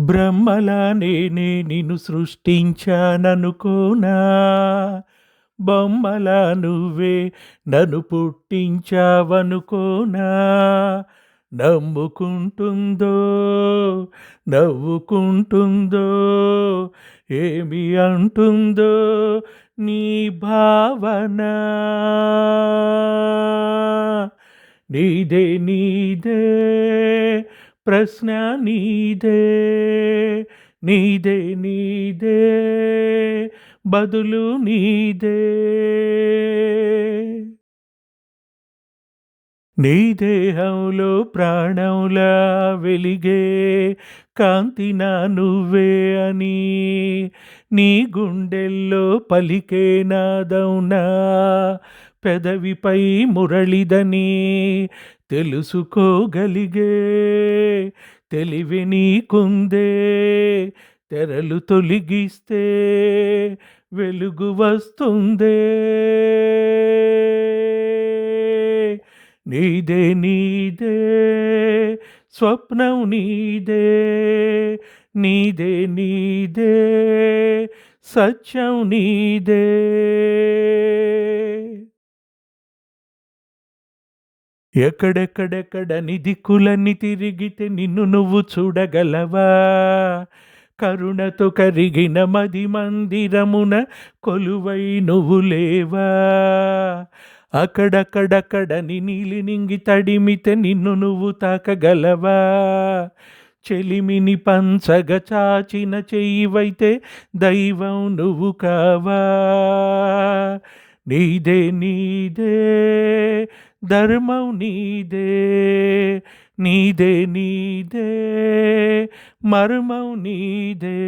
బ్రహ్మలా నేనే నిన్ను సృష్టించాననుకోనా? బొమ్మలా నువ్వే నన్ను పుట్టించావనుకోనా? నమ్ముకుంటుందో నవ్వుకుంటుందో ఏమి అంటుందో నీ భావన? నీదే నీదే ప్రశ్న నీదే నీదే నీదే బదులు నీదే. నీ దేహంలో ప్రాణంలా వెలిగే కాంతిన నువ్వే అని నీ గుండెల్లో పలికే నాదౌనా పెదవిపై మురళిదని తెలుసుకోగలిగే తెలివి నీకుందే తెరలు తొలగిస్తే వెలుగు వస్తుందే. నీదే నీదే స్వప్నం నీదే నీదే నీదే సత్యం నీదే. ఎక్కడెక్కడెక్కడ దిక్కులన్నీ తిరిగితే నిన్ను నువ్వు చూడగలవా? కరుణతో కరిగిన మది మందిరమున కొలువై నువ్వు లేవా? అక్కడక్కడక్కడని నీలి నింగి తడిమితే నిన్ను నువ్వు తాకగలవా? చెలిమిని పంచగ చాచిన చెయ్యివైతే దైవం నువ్వు కావా? నీదే నీదే ధర్మం నీదే నీదే నీదే మర్మం నీదే